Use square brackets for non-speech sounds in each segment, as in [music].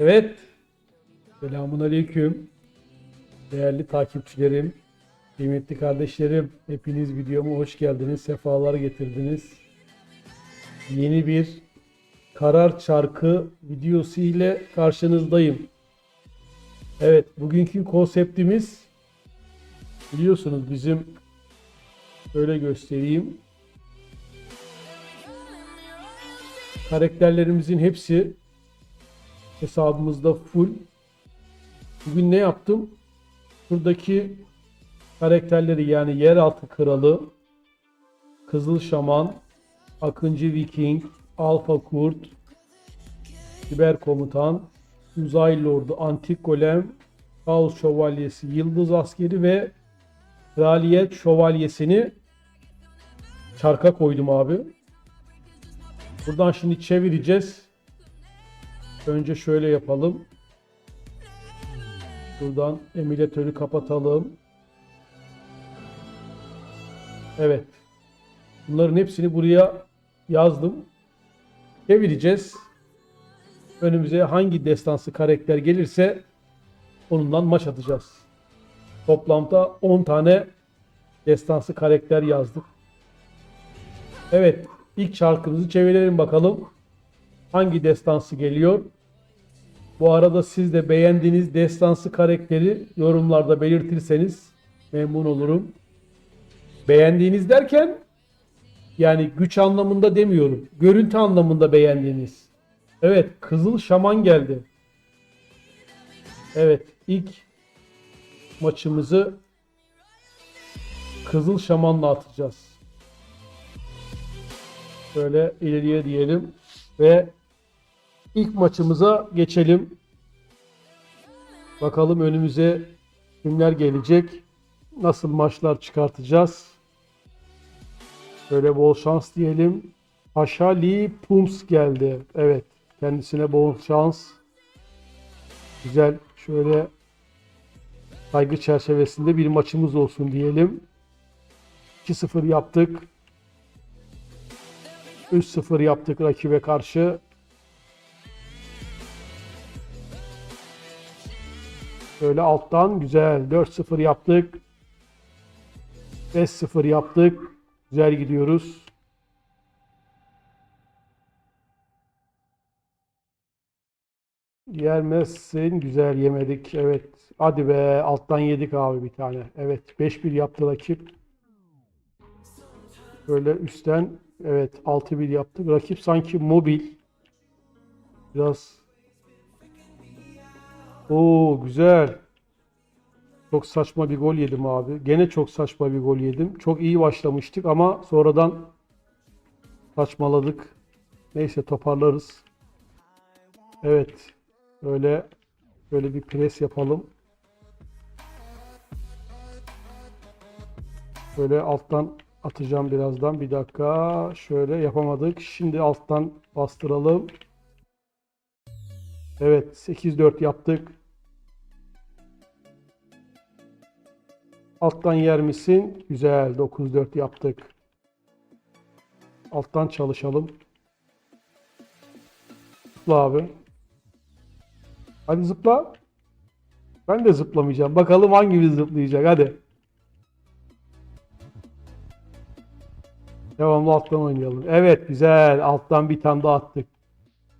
Evet. Selamun Aleyküm. Değerli takipçilerim, kıymetli kardeşlerim, hepiniz videoma hoş geldiniz, sefalar getirdiniz. Yeni bir karar çarkı videosu ile karşınızdayım. Evet, bugünkü konseptimiz biliyorsunuz bizim şöyle göstereyim. Karakterlerimizin hepsi hesabımızda full. Bugün ne yaptım? Şuradaki karakterleri yani Yeraltı Kralı, Kızıl Şaman, Akıncı Viking, Alfa Kurt, Siber Komutan, Uzay Lordu, Antik Golem, Kaos Şövalyesi, Yıldız Askeri ve Kraliyet Şövalyesini çarka koydum abi. Buradan şimdi çevireceğiz. Önce şöyle yapalım. Buradan emülatörü kapatalım. Evet. Bunların hepsini buraya yazdım. Çevireceğiz. Önümüze hangi destansı karakter gelirse onundan maç atacağız. Toplamda 10 tane destansı karakter yazdık. Evet. İlk çarkımızı çevirelim bakalım. Hangi destansı geliyor? Bu arada siz de beğendiğiniz destansı karakteri yorumlarda belirtirseniz memnun olurum. Beğendiğiniz derken yani güç anlamında demiyorum. Görüntü anlamında beğendiğiniz. Evet, Kızıl Şaman geldi. Evet, ilk maçımızı Kızıl Şaman'la atacağız. Şöyle ileriye diyelim ve ilk maçımıza geçelim. Bakalım önümüze kimler gelecek? Nasıl maçlar çıkartacağız? Böyle bol şans diyelim. Aşali Pums geldi. Evet. Kendisine bol şans. Güzel. Şöyle saygı çerçevesinde bir maçımız olsun diyelim. 2-0 yaptık. 3-0 yaptık rakibe karşı. Şöyle alttan güzel 4-0 yaptık. 5-0 yaptık. Güzel gidiyoruz. Yermezsin. Güzel yemedik. Evet. Hadi be. Alttan yedik abi bir tane. Evet. 5-1 yaptı rakip. Böyle üstten evet 6-1 yaptık. Rakip sanki mobil. Biraz Oo güzel. Çok saçma bir gol yedim abi. Gene çok saçma bir gol yedim. Çok iyi başlamıştık ama sonradan saçmaladık. Neyse toparlarız. Evet. Böyle böyle bir pres yapalım. Böyle alttan atacağım birazdan. Bir dakika. Şöyle yapamadık. Şimdi alttan bastıralım. Evet 8-4 yaptık. Alttan yer misin? Güzel 9-4 yaptık. Alttan çalışalım. Zıpla abi. Hadi zıpla. Ben de zıplamayacağım. Bakalım hangimiz zıplayacak. Hadi. Devamlı alttan oynayalım. Evet güzel. Alttan bir tane daha attık.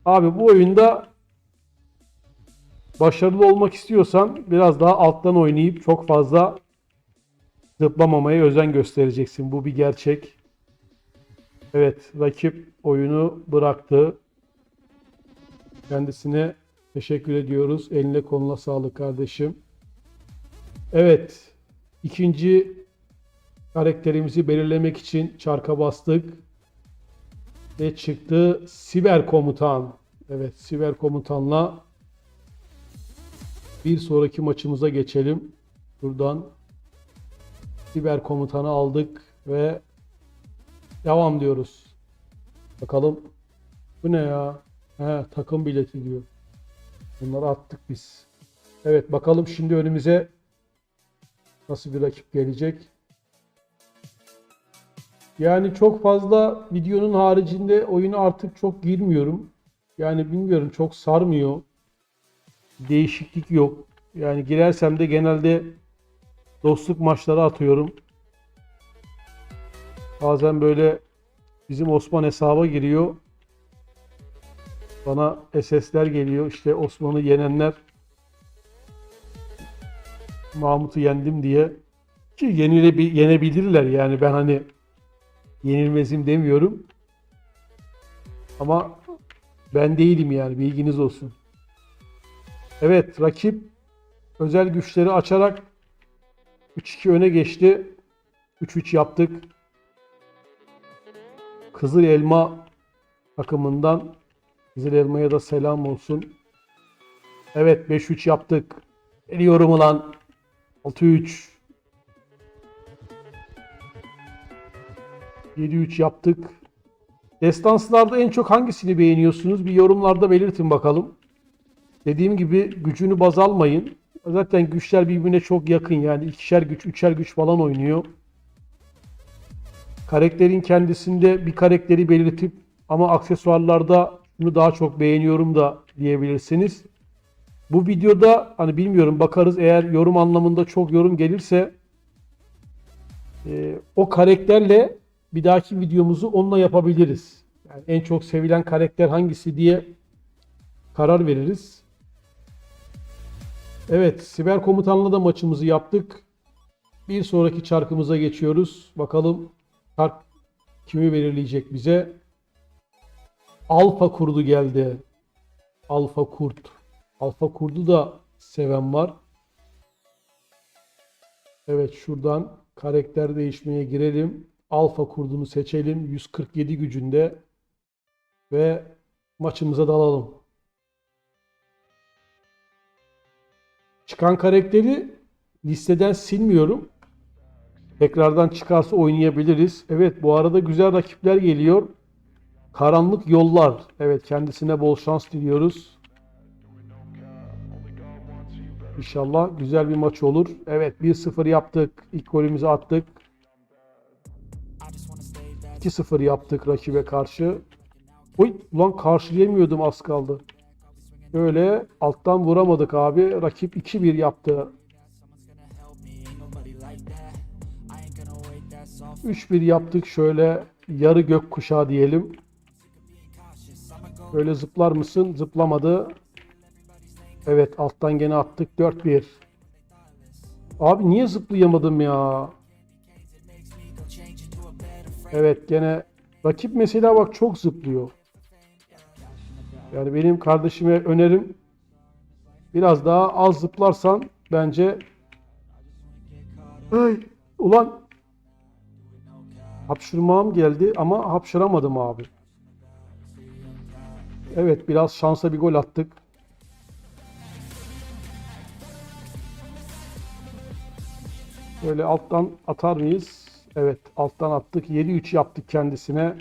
Abi bu oyunda başarılı olmak istiyorsan biraz daha alttan oynayıp çok fazla zıplamamaya özen göstereceksin. Bu bir gerçek. Evet, rakip oyunu bıraktı. Kendisine teşekkür ediyoruz. Eline koluna sağlık kardeşim. Evet, ikinci karakterimizi belirlemek için çarka bastık. Ve çıktı Siber Komutan. Evet, Siber Komutan'la bir sonraki maçımıza geçelim. Buradan Siber komutanı aldık ve devam diyoruz. Bakalım. Bu ne ya? He, takım bileti diyor. Bunları attık biz. Evet bakalım şimdi önümüze nasıl bir rakip gelecek. Yani çok fazla videonun haricinde oyuna artık çok girmiyorum. Yani bilmiyorum çok sarmıyor. Değişiklik yok. Yani girersem de genelde dostluk maçları atıyorum. Bazen böyle bizim Osman hesaba giriyor. Bana SS'ler geliyor. İşte Osman'ı yenenler Mahmut'u yendim diye. Ki yenile, yenebilirler yani ben hani yenilmezim demiyorum. Ama ben değilim yani bilginiz olsun. Evet rakip özel güçleri açarak 3-2 öne geçti. 3-3 yaptık. Kızıl Elma takımından Kızıl Elma'ya da selam olsun. Evet 5-3 yaptık. Geliyorum ulan. 6-3. 7-3 yaptık. Destanslarda en çok hangisini beğeniyorsunuz? Bir yorumlarda belirtin bakalım. Dediğim gibi gücünü baz almayın. Zaten güçler birbirine çok yakın yani ikişer güç, üçer güç falan oynuyor. Karakterin kendisinde bir karakteri belirtip ama aksesuarlarda bunu daha çok beğeniyorum da diyebilirsiniz. Bu videoda hani bilmiyorum bakarız eğer yorum anlamında çok yorum gelirse e, o karakterle bir dahaki videomuzu onunla yapabiliriz. Yani en çok sevilen karakter hangisi diye karar veririz. Evet, Siber Komutan'la da maçımızı yaptık. Bir sonraki çarkımıza geçiyoruz. Bakalım çark kimi belirleyecek bize? Alfa kurdu geldi. Alfa kurt. Alfa kurdu da seven var. Evet şuradan karakter değişmeye girelim. Alfa kurdunu seçelim. 147 gücünde. Ve maçımıza dalalım. Çıkan karakteri listeden silmiyorum. Tekrardan çıkarsa oynayabiliriz. Evet bu arada güzel rakipler geliyor. Karanlık Yollar. Evet kendisine bol şans diliyoruz. İnşallah güzel bir maç olur. Evet 1-0 yaptık. İlk golümüzü attık. 2-0 yaptık rakibe karşı. Oy ulan karşılayamıyordum az kaldı. Böyle alttan vuramadık abi. Rakip 2-1 yaptı. 3-1 yaptık. Şöyle yarı gök kuşağı diyelim. Böyle zıplar mısın? Zıplamadı. Evet alttan gene attık. 4-1. Abi niye zıplayamadım ya? Evet gene rakip mesela bak çok zıplıyor. Yani benim kardeşime önerim biraz daha az zıplarsan bence Ay, ulan hapşırmağım geldi ama hapşıramadım abi. Evet biraz şansa bir gol attık. Böyle alttan atar mıyız? Evet alttan attık. 7-3 yaptık kendisine.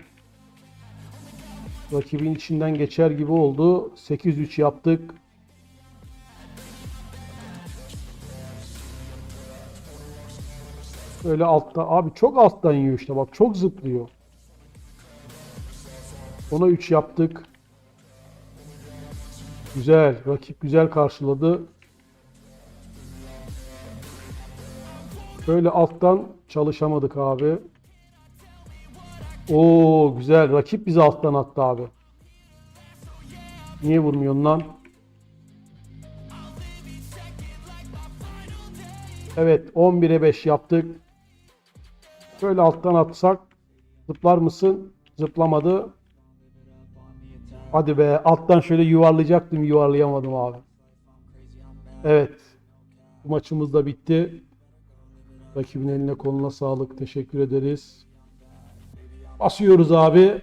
Rakibin içinden geçer gibi oldu. 8-3 yaptık. Böyle altta. Abi çok alttan yiyor işte bak. Çok zıplıyor. Ona 3 yaptık. Güzel. Rakip güzel karşıladı. Böyle alttan çalışamadık abi. Oo güzel. Rakip bizi alttan attı abi. Niye vurmuyorsun lan? Evet 11'e 5 yaptık. Şöyle alttan atsak zıplar mısın? Zıplamadı. Hadi be alttan şöyle yuvarlayacaktım yuvarlayamadım abi. Evet. Bu maçımız da bitti. Rakibin eline koluna sağlık. Teşekkür ederiz. Basıyoruz abi.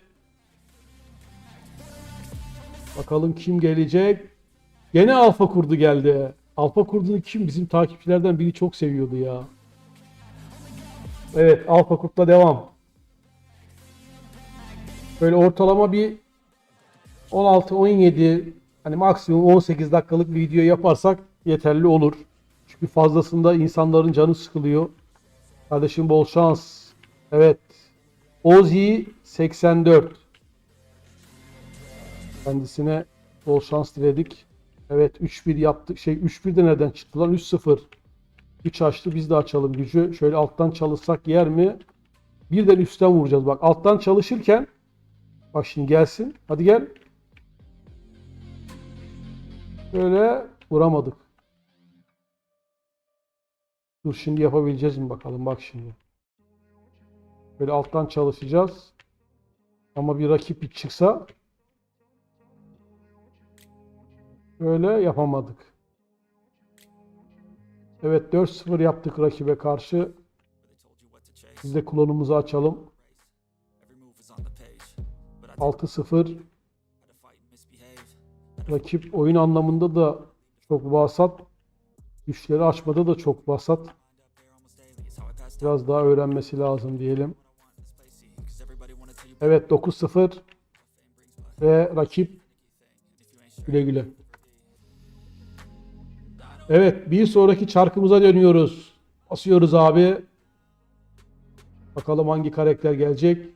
Bakalım kim gelecek. Gene Alfa Kurdu geldi. Alfa Kurdu'nu kim? Bizim takipçilerden biri çok seviyordu ya. Evet Alfa Kurt'la devam. Böyle ortalama bir 16-17 hani maksimum 18 dakikalık bir video yaparsak yeterli olur. Çünkü fazlasında insanların canı sıkılıyor. Kardeşim bol şans. Evet. Ozi 84. Kendisine bol şans diledik. Evet 3-1 yaptık. Şey 3-1 de nereden çıktı lan? 3-0. 3 açtı. Biz de açalım gücü. Şöyle alttan çalışsak yer mi? Birden üstten vuracağız. Bak alttan çalışırken bak şimdi gelsin. Hadi gel. Böyle vuramadık. Dur şimdi yapabileceğiz mi bakalım. Bak şimdi. Böyle alttan çalışacağız. Ama bir rakip bir çıksa böyle yapamadık. Evet 4-0 yaptık rakibe karşı. Biz de klonumuzu açalım. 6-0 rakip oyun anlamında da çok vasat. Güçleri açmada da çok vasat. Biraz daha öğrenmesi lazım diyelim. Evet 9-0 ve rakip güle güle. Evet bir sonraki çarkımıza dönüyoruz. Basıyoruz abi. Bakalım hangi karakter gelecek.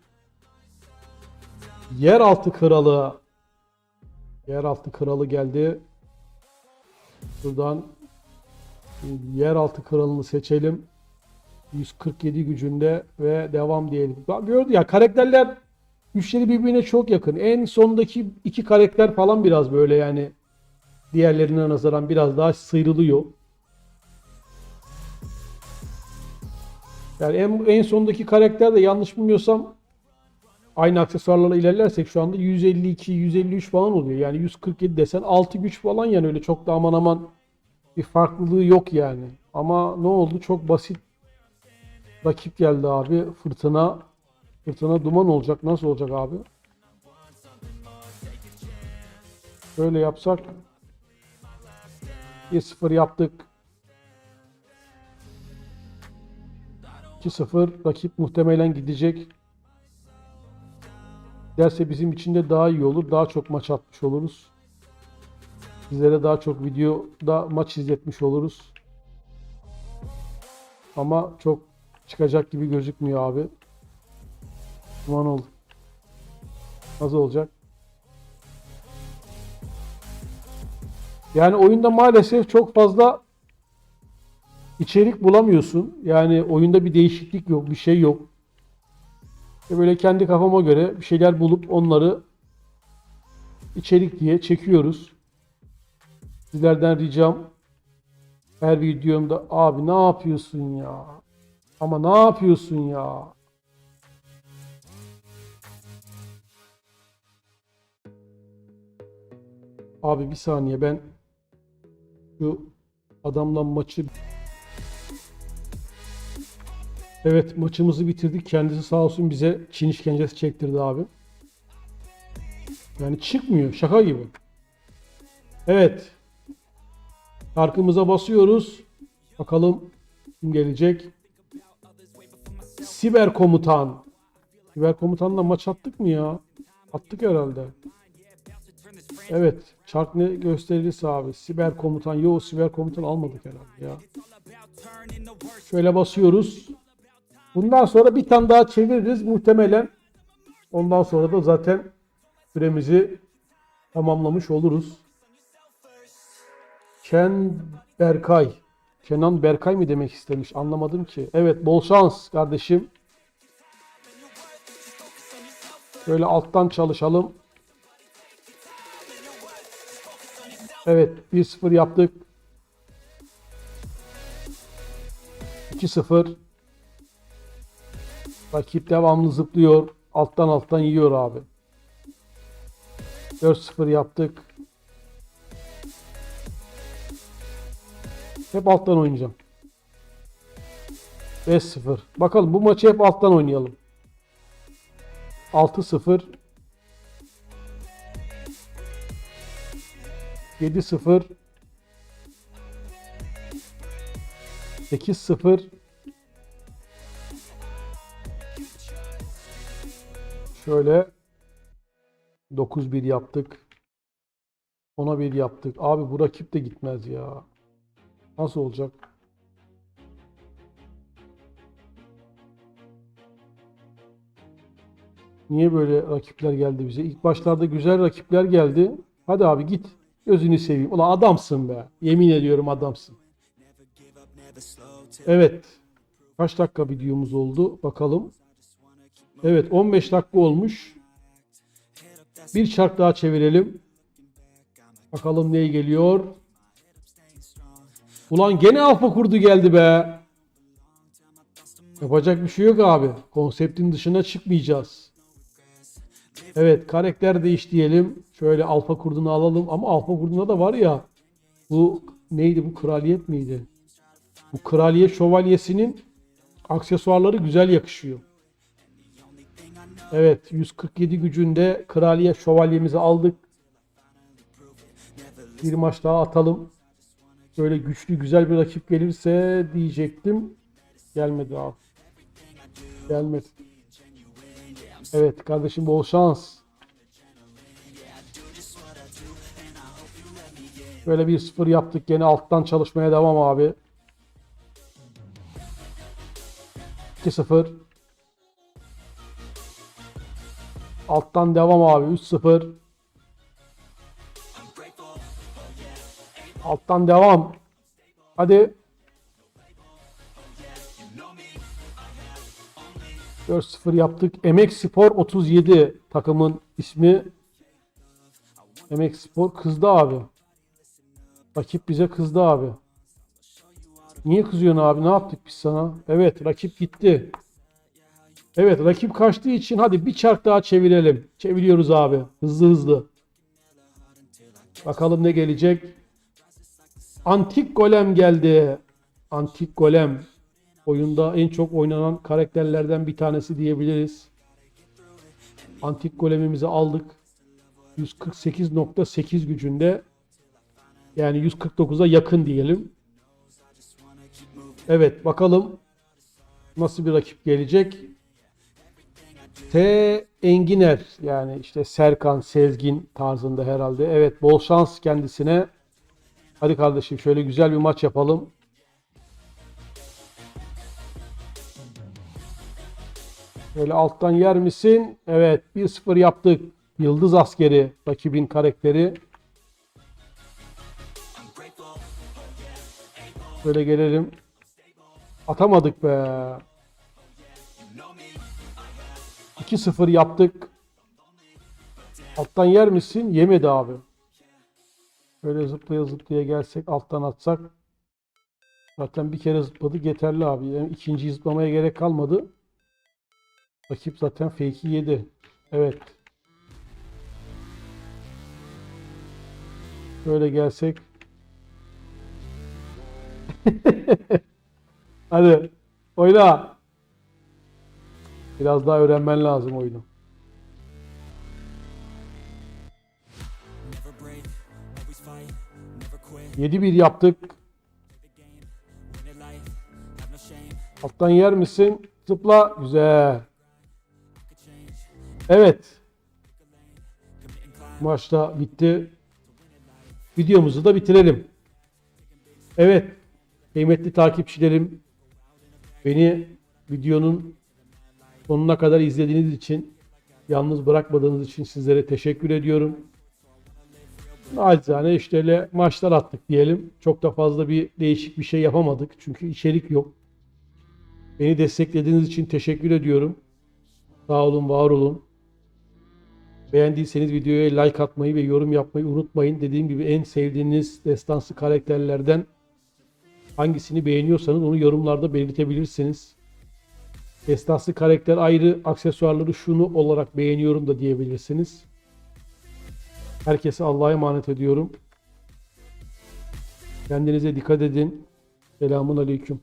Yeraltı Kralı. Yeraltı Kralı geldi. Buradan Yeraltı Kralı'nı seçelim. 147 gücünde ve devam diyelim. Gördü ya karakterler güçleri birbirine çok yakın. En sondaki iki karakter falan biraz böyle yani diğerlerine nazaran biraz daha sıyrılıyor. Yani en, en sondaki karakter de yanlış bilmiyorsam aynı aksesuarlarla ilerlersek şu anda 152, 153 falan oluyor. Yani 147 desen 6 güç falan yani öyle çok da aman aman bir farklılığı yok yani. Ama ne oldu? Çok basit rakip geldi abi. Fırtına fırtına duman olacak. Nasıl olacak abi? Böyle yapsak 1-0 yaptık. 2-0 rakip muhtemelen gidecek. Derse bizim için de daha iyi olur. Daha çok maç atmış oluruz. Sizlere daha çok videoda maç izletmiş oluruz. Ama çok çıkacak gibi gözükmüyor abi. Duman oldu. Nasıl olacak? Yani oyunda maalesef çok fazla içerik bulamıyorsun. Yani oyunda bir değişiklik yok, bir şey yok. E böyle kendi kafama göre bir şeyler bulup onları içerik diye çekiyoruz. Sizlerden ricam her videomda abi ne yapıyorsun ya? Ama ne yapıyorsun ya? Abi bir saniye ben şu adamla maçı Evet maçımızı bitirdik. Kendisi sağ olsun bize Çin işkencesi çektirdi abi. Yani çıkmıyor. Şaka gibi. Evet. Şarkımıza basıyoruz. Bakalım kim gelecek. Siber komutan. Siber komutanla maç attık mı ya? Attık herhalde. Evet. Çark ne gösterirse abi. Siber komutan. Yo siber komutan almadık herhalde ya. Şöyle basıyoruz. Bundan sonra bir tane daha çeviririz muhtemelen. Ondan sonra da zaten süremizi tamamlamış oluruz. Ken Berkay. Kenan Berkay mı demek istemiş? Anlamadım ki. Evet bol şans kardeşim. Böyle alttan çalışalım. Evet 1-0 yaptık. 2-0. Rakip devamlı zıplıyor. Alttan alttan yiyor abi. 4-0 yaptık. Hep alttan oynayacağım. 5-0. Bakalım bu maçı hep alttan oynayalım. 6-0. 7-0. 8-0. Şöyle 9-1 yaptık. 10'a 1 yaptık. Abi bu rakip de gitmez ya. Nasıl olacak? Niye böyle rakipler geldi bize? İlk başlarda güzel rakipler geldi. Hadi abi git. Gözünü seveyim. Ulan adamsın be. Yemin ediyorum adamsın. Evet. Kaç dakika videomuz oldu? Bakalım. Evet 15 dakika olmuş. Bir çark daha çevirelim. Bakalım ne geliyor. Ulan gene alfa kurdu geldi be. Yapacak bir şey yok abi. Konseptin dışına çıkmayacağız. Evet karakter değiş diyelim. Şöyle alfa kurdunu alalım. Ama alfa kurduna da var ya. Bu neydi bu kraliyet miydi? Bu kraliyet şövalyesinin aksesuarları güzel yakışıyor. Evet 147 gücünde kraliyet şövalyemizi aldık. Bir maç daha atalım. Böyle güçlü güzel bir rakip gelirse diyecektim. Gelmedi abi. Gelmedi. Evet kardeşim bol şans. Böyle bir sıfır yaptık. Gene alttan çalışmaya devam abi. 2-0. Alttan devam abi. 3-0. Alttan devam. Hadi. 4-0 yaptık. Emek Spor 37 takımın ismi. Emek Spor kızdı abi. Rakip bize kızdı abi. Niye kızıyorsun abi? Ne yaptık biz sana? Evet rakip gitti. Evet rakip kaçtığı için hadi bir çark daha çevirelim. Çeviriyoruz abi. Hızlı hızlı. Bakalım ne gelecek. Antik Golem geldi. Antik Golem. Oyunda en çok oynanan karakterlerden bir tanesi diyebiliriz. Antik Golem'imizi aldık. 148.8 gücünde. Yani 149'a yakın diyelim. Evet bakalım nasıl bir rakip gelecek. T Enginer yani işte Serkan Sezgin tarzında herhalde. Evet bol şans kendisine. Hadi kardeşim şöyle güzel bir maç yapalım. Böyle alttan yer misin? Evet 1-0 yaptık. Yıldız askeri rakibin karakteri. Böyle gelelim. Atamadık be. 2-0 yaptık. Alttan yer misin? Yemedi abi. Böyle zıplaya zıplaya gelsek alttan atsak. Zaten bir kere zıpladık yeterli abi. Yani ikinci zıplamaya gerek kalmadı. Rakip zaten fake'i yedi. Evet. Böyle gelsek. [laughs] Hadi oyna. Biraz daha öğrenmen lazım oyunu. 7-1 yaptık. Alttan yer misin? Zıpla. Güzel. Evet. Climb, Maçta bitti. Videomuzu da bitirelim. Evet. Kıymetli takipçilerim. Beni videonun sonuna kadar izlediğiniz için, yalnız bırakmadığınız için sizlere teşekkür ediyorum. Acizane işte öyle maçlar attık diyelim. Çok da fazla bir değişik bir şey yapamadık. Çünkü içerik yok. Beni desteklediğiniz için teşekkür ediyorum. Sağ olun, var olun. Beğendiyseniz videoya like atmayı ve yorum yapmayı unutmayın. Dediğim gibi en sevdiğiniz destansı karakterlerden hangisini beğeniyorsanız onu yorumlarda belirtebilirsiniz. Destansı karakter ayrı, aksesuarları şunu olarak beğeniyorum da diyebilirsiniz. Herkese Allah'a emanet ediyorum. Kendinize dikkat edin. Selamun Aleyküm.